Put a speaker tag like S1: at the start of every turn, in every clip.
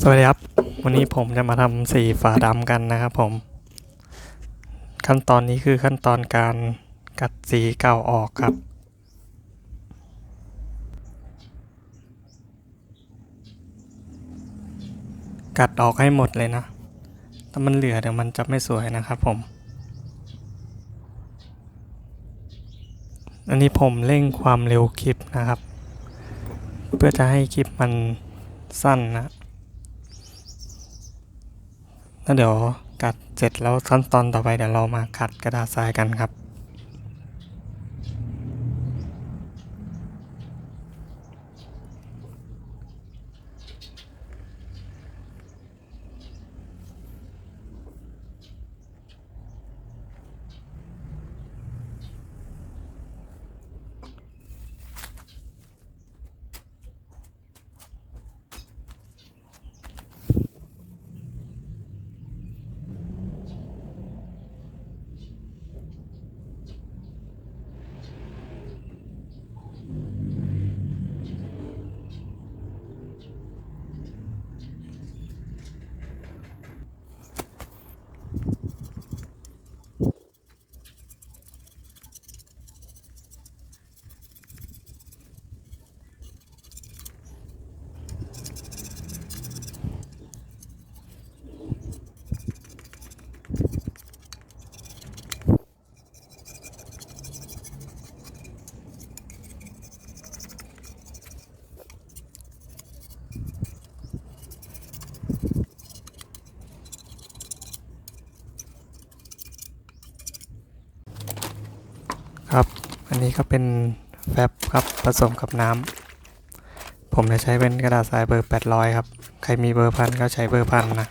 S1: สวัสดีครับ วันนี้ผมจะมาทำสีฝาดำกันนะครับผม ขั้นตอนนี้คือขั้นตอนการกัดสีเก่าออกครับ กัดออกให้หมดเลยนะ ถ้ามันเหลือเดี๋ยวมันจะไม่สวยนะครับผม อันนี้ผมเร่งความเร็วคลิปนะครับ เพื่อจะให้คลิปมันสั้นนะ แล้วเดี๋ยวกัดเสร็จแล้วขั้นตอนต่อไปเดี๋ยวเรามาขัดกระดาษทรายกันครับครับ อันนี้ก็เป็นแฟบครับผสมกับน้ำ ผมจะใช้เป็นกระดาษทรายเบอร์ 800 ครับ ใครมีเบอร์พันก็ใช้เบอร์พันนะ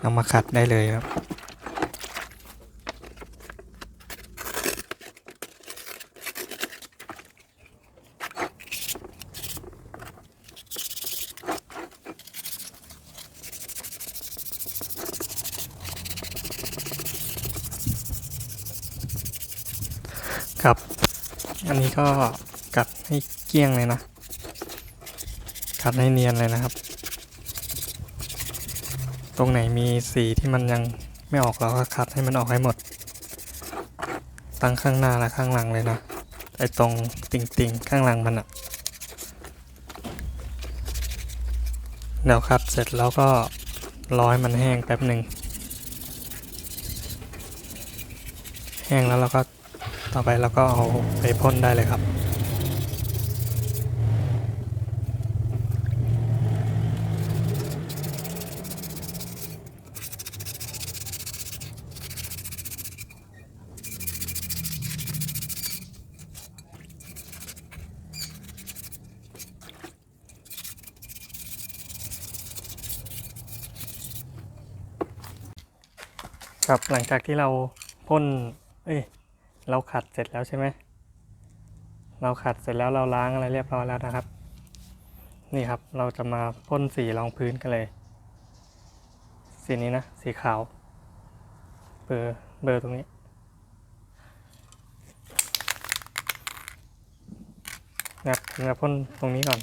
S1: เอามาขัดได้เลยครับ ครับ อันนี้ ก็กัดให้เกี้ยงเลยนะ กัดให้เนียนเลยนะครับ ตรงไหนมีสีที่มันยังไม่ออกเราก็คัดให้มันออกให้หมด ตั้งข้างหน้าและข้างหลังเลยนะไอตรงติ่งติ่งๆข้างหลังมันอะเดี๋ยวคัดเสร็จแล้วก็รอให้มันแห้งแป๊บหนึ่งแห้งแล้วเราก็ ต่อไปเราก็เอาไปพ่นได้เลยครับ ครับหลังจากที่เราพ่นเอ้ย เราขัดเสร็จแล้วใช่ไหม เราขัดเสร็จแล้วเราล้างอะไรเรียบร้อยแล้วนะครับ นี่ครับเราจะมาพ่นสีรองพื้นกันเลย สีนี้นะ สีขาว เบอร์เบอร์ตรงนี้ นะครับผมจะพ่นตรงนี้ก่อน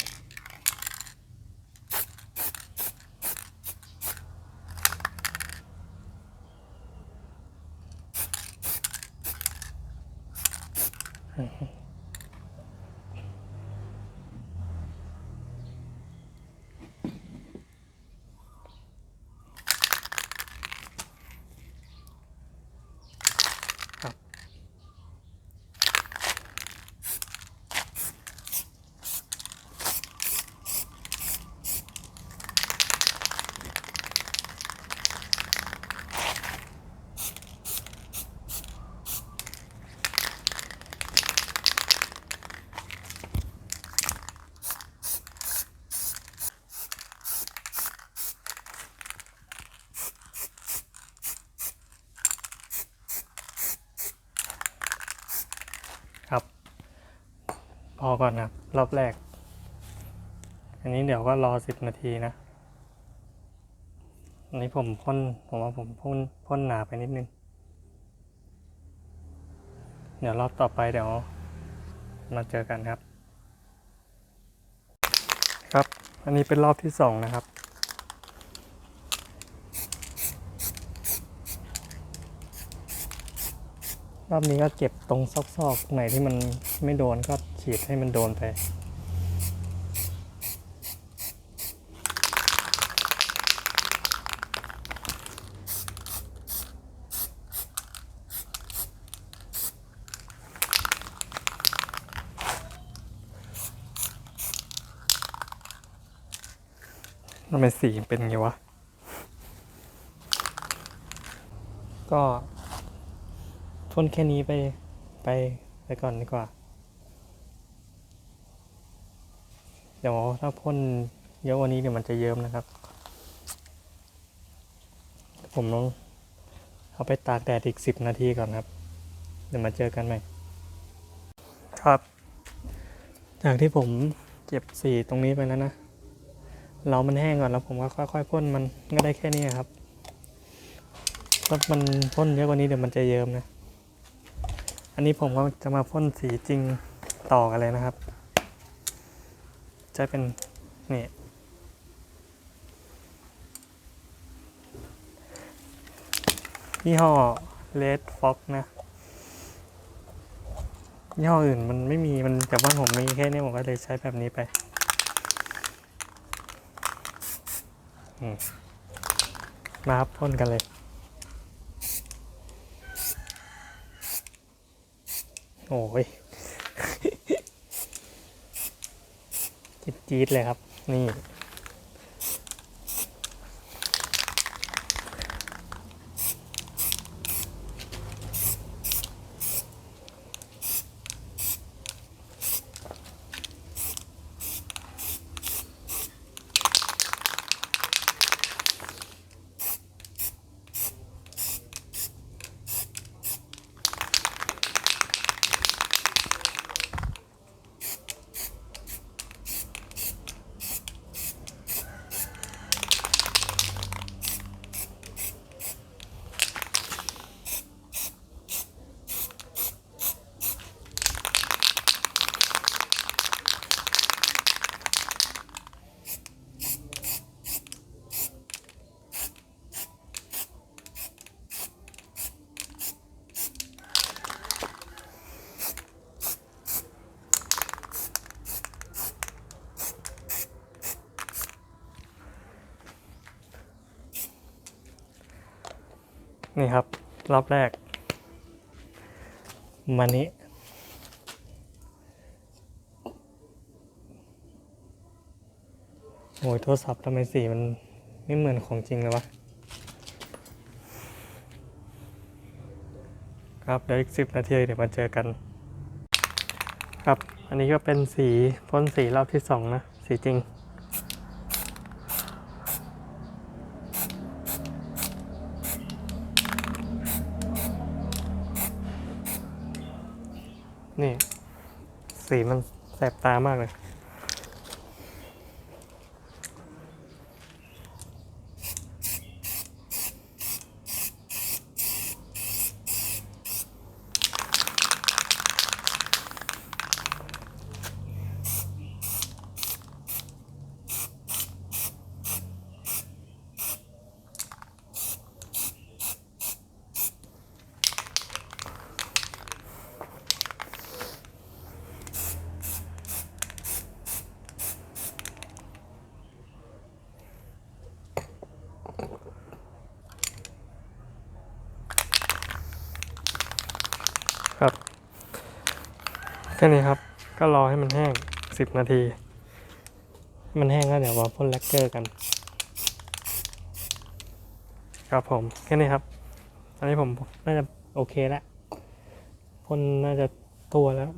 S1: พอก่อนนะรอบแรก อันนี้เดี๋ยวก็รอสิบนาทีนะอันนี้ผมพ่นผมว่าผมพ่นพ่นหนาไปนิดนึง เดี๋ยวรอบต่อไปเดี๋ยวมาเจอกันครับ ครับ อันนี้เป็นรอบที่สองนะครับรอบนี้ก็เก็บตรงซอกๆไหนที่มันไม่โดนก็ ฉีดให้มันโดนไปทำไมสีเป็นไงวะ ก็พ่นแค่นี้ไปไปไปก่อนดีกว่า เดี๋ยวถ้าพ่นเยอะกวันนี้เดี๋ยวมันจะเยิ้มนะครับ ผมต้องเอาไปตากแดดอีกสิบนาทีก่อนครับ เดี๋ยวมาเจอกันใหม่ ครับ จากที่ผมเก็บสีตรงนี้ไปแล้วนะ เรามันแห้งก่อนแล้วผมก็ค่อยๆพ่นมันก็ได้แค่นี้ครับถ้ามันพ่นเยอะกว่านี้เดี๋ยวมันจะเยิ้มนะ อันนี้ผมก็จะมาพ่นสีจริงต่อกันเลยนะครับ จะเป็นนี่ยี่ห้อ Red Fox นะยี่ห้ออื่นมันไม่มีมันแต่บ้าผมมีแค่นี้ผมก็เลยใช้แบบนี้ไปมาครับพ่นกันเลยโอ้ย จี๊ดเลยครับ นี่ นี่ครับ รอบแรก มานี้ โอ้ยโทรศัพท์ทำไมสีมันไม่เหมือนของจริงเลยวะ ครับเดี๋ยวอีกสิบนาทีเดี๋ยวมาเจอกัน ครับ อันนี้ก็เป็นสีพ่นสีรอบที่สองนะ สีจริง สีมันแสบตามากเลย ค่นี้ครับ ก็รอให้มันแห้งสิบนาที มันแห้งก็เดี๋ยวมาพ่นแลกเกอร์กัน ครับผม แค่นี้ครับอันนี้ผมน่าจะโอเคแล้วพ่นน่าจะตัวแล้ว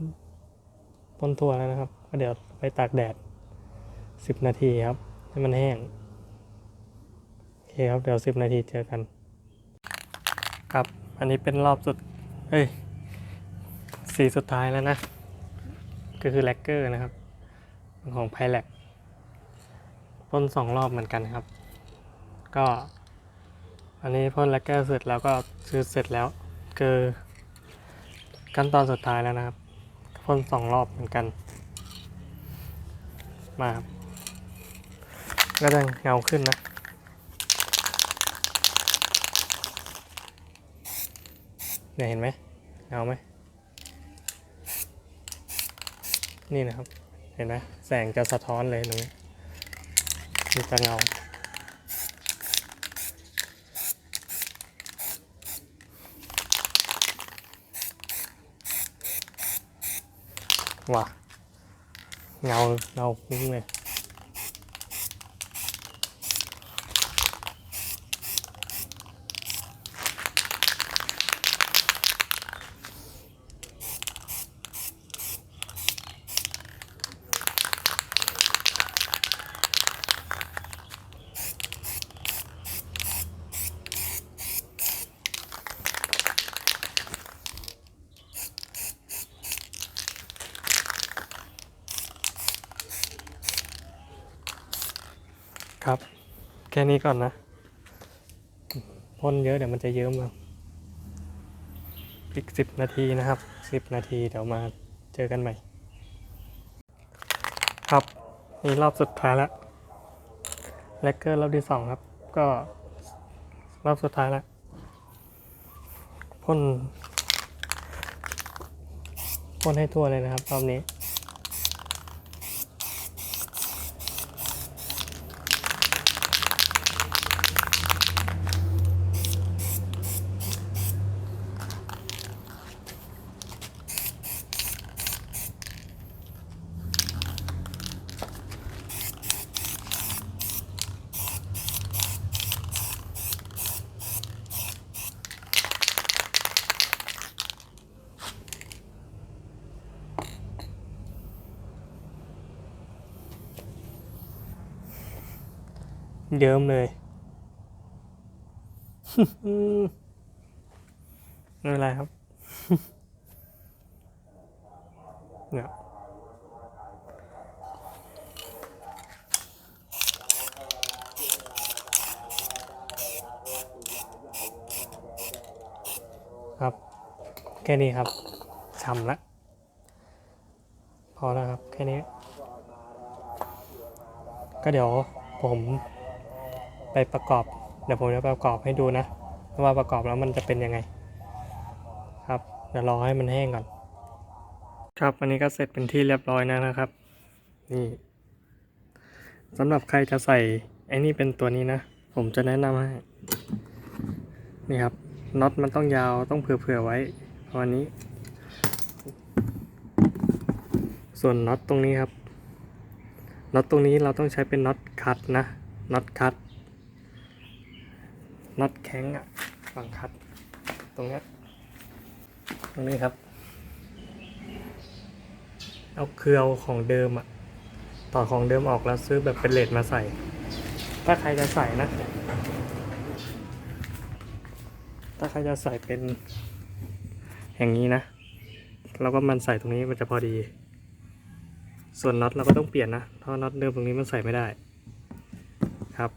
S1: พ่นตัวแล้วนะครับ ก็เดี๋ยวไปตากแดดสิบนาทีครับ ให้มันแห้ง โอเคครับ เดี๋ยวสิบนาทีเจอกัน ครับ อันนี้เป็นรอบสุด เอ้ยสีสุดท้ายแล้วนะ ก็คือแลกเกอร์นะครับ ของไพแลกพ่นสองรอบเหมือนกันครับ ก็อันนี้พ่นแลกเกอร์เสร็จแล้วก็ซื้อเสร็จแล้ว คือขั้นตอนสุดท้ายแล้วนะครับพ่นสองรอบเหมือนกัน มาครับก็จะเงาขึ้นนะเนี่ยเห็นไหมเงาไหม นี่นะครับ เห็นไหมแสงจะสะท้อนเลยตรงนี้มีจะเงาว่ะเงาเงาคุ้งเลย ครับ แค่นี้ก่อนนะพ่นเยอะเดี๋ยวมันจะเยิ้มเอาอีกสิบนาทีนะครับสิบนาทีเดี๋ยวมาเจอกันใหม่ ครับนี่รอบสุดท้ายแล้วแลกเกอร์รอบที่สองครับ ก็รอบสุดท้ายแล้วพ่นพ่นให้ทั่วเลยนะครับรอบนี้ เยิ้มเลย ไม่เป็นไรครับเนี่ยครับ แค่นี้ครับช้ำละพอแล้วครับ แค่นี้ ก็เดี๋ยวผม ไปประกอบ เดี๋ยวผมจะประกอบให้ดูนะว่าประกอบแล้วมันจะเป็นยังไง ครับเดี๋ยวรอให้มันแห้งก่อน ครับอันนี้ก็เสร็จเป็นที่เรียบร้อยแล้วนะครับ นี่สำหรับใครจะใส่ไอ้นี่เป็นตัวนี้นะ ผมจะแนะนำให้ นี่ครับน็อตมันต้องยาวต้องเผื่อๆไว้ประมาณนี้ ส่วนน็อตตรงนี้ครับน็อตตรงนี้เราต้องใช้เป็นน็อตคัดนะน็อตคัด น็อตแข็งอะฝั่งคัด ตรงนี้ตรงนี้ครับ เอาเครือเอาของเดิมอะ ต่อของเดิมออกแล้วซื้อแบบเป็นเลดมาใส่ ถ้าใครจะใส่นะ ถ้าใครจะใส่เป็น อย่างนี้นะ เราก็มันใส่ตรงนี้มันจะพอดี ส่วนน็อตเราก็ต้องเปลี่ยนนะ เพราะน็อตเดิมตรงนี้มันใส่ไม่ได้ ครับ